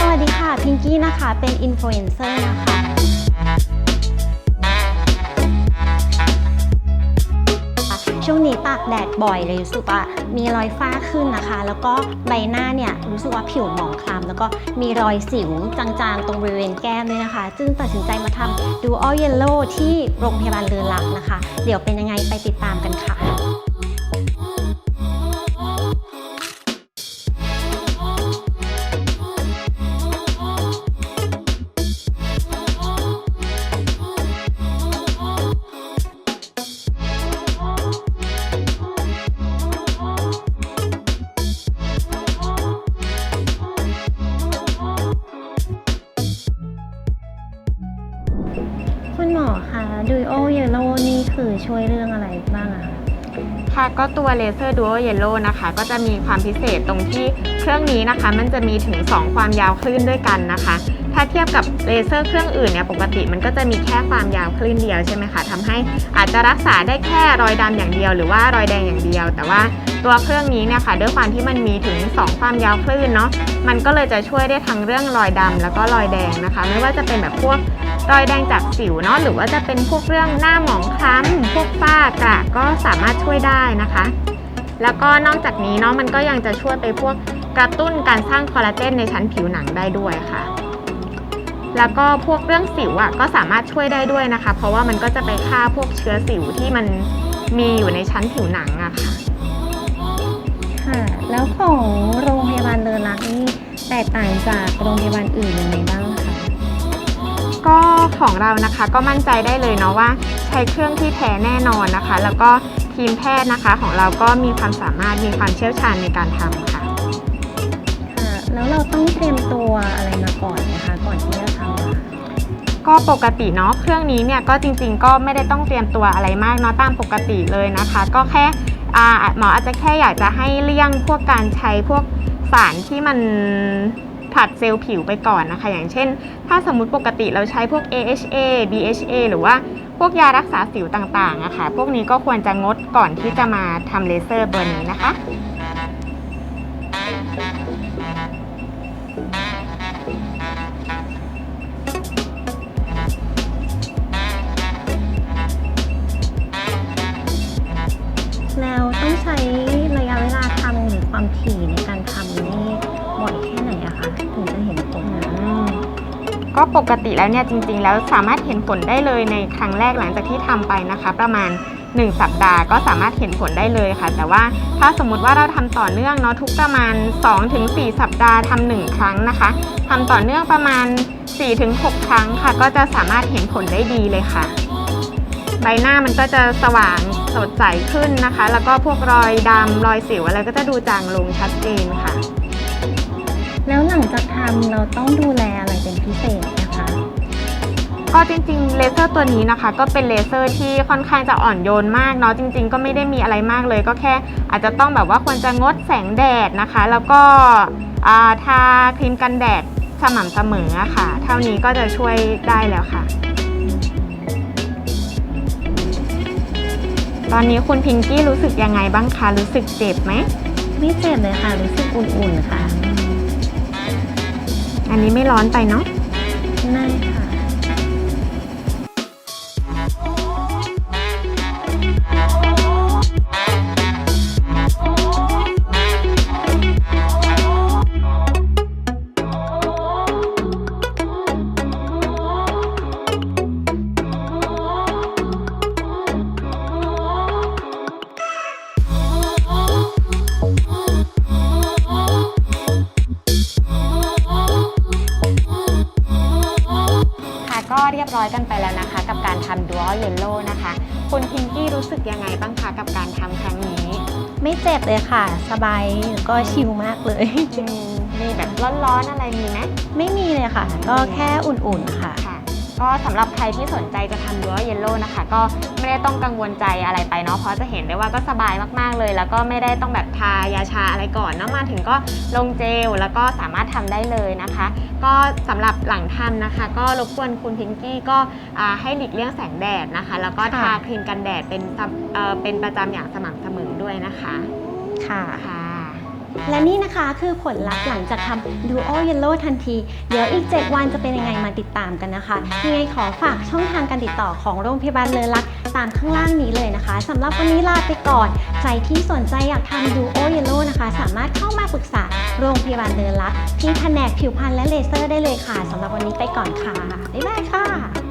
สวัสดีค่ะ พิงกี้นะคะ เป็นอินฟลูเอนเซอร์นะคะ ช่วงนี้ตากแดดบ่อยเลยรู้สึกว่ามีรอยฝ้าขึ้นนะคะ แล้วก็ใบหน้าเนี่ยรู้สึกว่าผิวหมองคล้ำแล้วก็มีรอยสิวจางๆ ตรงบริเวณแก้มด้วยนะคะ จึงตัดสินใจมาทำดูอ l เยลโล่ที่โรงพยาบาลเรือนรักนะคะ เดี๋ยวเป็นยังไงไปติดตามกันค่ะ หมอคะดูโอเยลโลนี่คือช่วยเรื่องอะไรบ้างอะคะค่ะก็ตัวเลเซอร์ดู o เยลโลนะคะ ก็จะมีความพิเศษตรงที่เครื่องนี้นะคะ มันจะมีถึง 2 ความยาวคลื่นด้วยกันนะคะ ถ้าเทียบกับเลเซอร์เครื่องอื่นเนี่ยปกติมันก็จะมีแค่ความยาวคลื่นเดียวใช่ไหมคะทำให้อาจจะรักษาได้แค่รอยดำอย่างเดียว หรือว่ารอยแดงอย่างเดียว แต่ว่าตัวเครื่องนี้เนี่ยค่ะด้วยความที่มันมีถึง 2 ความยาวคลื่นเนาะมันก็เลยจะช่วยได้ทั้งเรื่องรอยดำแล้วก็รอยแดงนะคะ ไม่ว่าจะเป็นแบบพวก รอยแดงจากสิวเนาะหรือว่าจะเป็นพวกเรื่องหน้าหมองคล้ำพวกฝ้ากระก็สามารถช่วยได้นะคะ แล้วก็นอกจากนี้เนาะมันก็ยังจะช่วยไปพวกกระตุ้นการสร้างคอลลาเจนในชั้นผิวหนังได้ด้วยค่ะ แล้วก็พวกเรื่องสิวอะ่ะก็สามารถช่วยได้ด้วยนะคะ เพราะว่ามันก็จะไปฆ่าพวกเชื้อสิวที่มันมีอยู่ในชั้นผิวหนังอะค่ะค่ะ แล้วของโรงพยาบาลเลือรักนี่แตกต่างจากโรงพยาบาลอื่นยังไงบ้าง ก็ของเรานะคะก็มั่นใจได้เลยเนาะว่า ใช้เครื่องที่แท้แน่นอนนะคะ แล้วก็ทีมแพทย์นะคะของเราก็มีความสามารถมีความเชี่ยวชาญในการทำค่ะ ค่ะ แล้วเราต้องเตรียมตัวอะไรมาก่อนไหมคะ ก่อนที่จะทำอะก็ปกติเนาะเครื่องนี้เนี่ยก็จริง ๆ ก็ไม่ได้ต้องเตรียมตัวอะไรมากเนาะตามปกติเลยนะคะ ก็แค่อ่าหมออาจจะแค่อยากจะให้เลี่ยงพวกการใช้พวกสารที่มัน ผัดเซลล์ผิวไปก่อนนะคะ อย่างเช่น ถ้าสมมติปกติเราใช้พวก AHA BHA หรือว่าพวกยารักษาสิวต่างๆอะค่ะ พวกนี้ก็ควรจะงดก่อนที่จะมาทำเลเซอร์ตัวนี้นะคะแล้วต้องใช้ระยะเวลาทำหรือความถี่ใน ก็ปกติแล้วเนี่ยจริงๆ แล้วสามารถเห็นผลได้เลยในครั้งแรกหลังจากที่ทำไปนะคะ ประมาณ 1 สัปดาห์ก็สามารถเห็นผลได้เลยค่ะ แต่ว่าถ้าสมมุติว่าเราทำต่อเนื่องเนาะทุกประมาณ 2-4 สัปดาห์ทำหนึ่งครั้งนะคะทำต่อเนื่องประมาณ 4-6 ครั้งค่ะ ก็จะสามารถเห็นผลได้ดีเลยค่ะ ใบหน้ามันก็จะสว่างสดใสขึ้นนะคะ แล้วก็พวกรอยดำรอยสิวอะไรก็จะดูจางลงชัดเจนค่ะ แล้วหลังจากทำเราต้องดูแลอะไรเป็นพิเศษนะคะ ก็จริงๆเลเซอร์ตัวนี้นะคะ ก็เป็นเลเซอร์ที่ค่อนข้างจะอ่อนโยนมากเนาะจริง ๆ ก็ไม่ได้มีอะไรมากเลย ก็แค่อาจจะต้องแบบว่าควรจะงดแสงแดดนะคะ แล้วก็อ่าทาครีมกันแดดสม่ำเสมออะค่ะ เท่านี้ก็จะช่วยได้แล้วค่ะ ตอนนี้คุณพิงกี้รู้สึกยังไงบ้างคะรู้สึกเจ็บไหมไม่เจ็บเลยค่ะรู้สึกอุ่นๆค่ะ อันนี้ไม่ร้อนไปเนาะไม่ ก็เรียบร้อยกันไปแล้วนะคะ กับการทำ Dual Yellow นะคะ คุณพิงกี้รู้สึกยังไงบ้างคะกับการทำครั้งนี้ไม่เจ็บเลยค่ะ สบายแล้วก็ชิลมากเลยอืมมีแบบร้อนๆอะไรมีไหมไม่มีเลยค่ะ ก็แค่อุ่นๆค่ะ ค่ะ ก็สำหรับ ใครที่สนใจจะทำ Dual Yellow นะคะ ก็ไม่ได้ต้องกังวลใจอะไรไปเนาะเพราะจะเห็นได้ว่าก็สบายมากๆเลย แล้วก็ไม่ได้ต้องแบบทายาชาอะไรก่อนเนาะมาถึงก็ลงเจลแล้วก็สามารถทำได้เลยนะคะ ก็สำหรับหลังทำนะคะ ก็รบกวนคุณพิงกี้ก็อ่าให้หลีกเลี่ยงแสงแดดนะคะ แล้วก็ทาค่ะ ครีมกันแดดเป็นสำเอ่อเป็นประจำอย่างสม่ำเสมอด้วยนะคะค่ะ ค่ะ และนี่นะคะคือผลลัพธ์หลังจากทำ Duo Yellow ทันที เดี๋ยวอีก 7 วันจะเป็นยังไงมาติดตามกันนะคะ ยังไงขอฝากช่องทางการติดต่อของโรงพยาบาลเลอรักตามข้างล่างนี้เลยนะคะสำหรับวันนี้ลาไปก่อน ใครที่สนใจอยากทำ Duo Yellow นะคะ สามารถเข้ามาปรึกษาโรงพยาบาลเลอรักที่แผนกผิวพรรณและเลเซอร์ได้เลยค่ะสำหรับวันนี้ไปก่อนค่ะบ๊ายบายค่ะ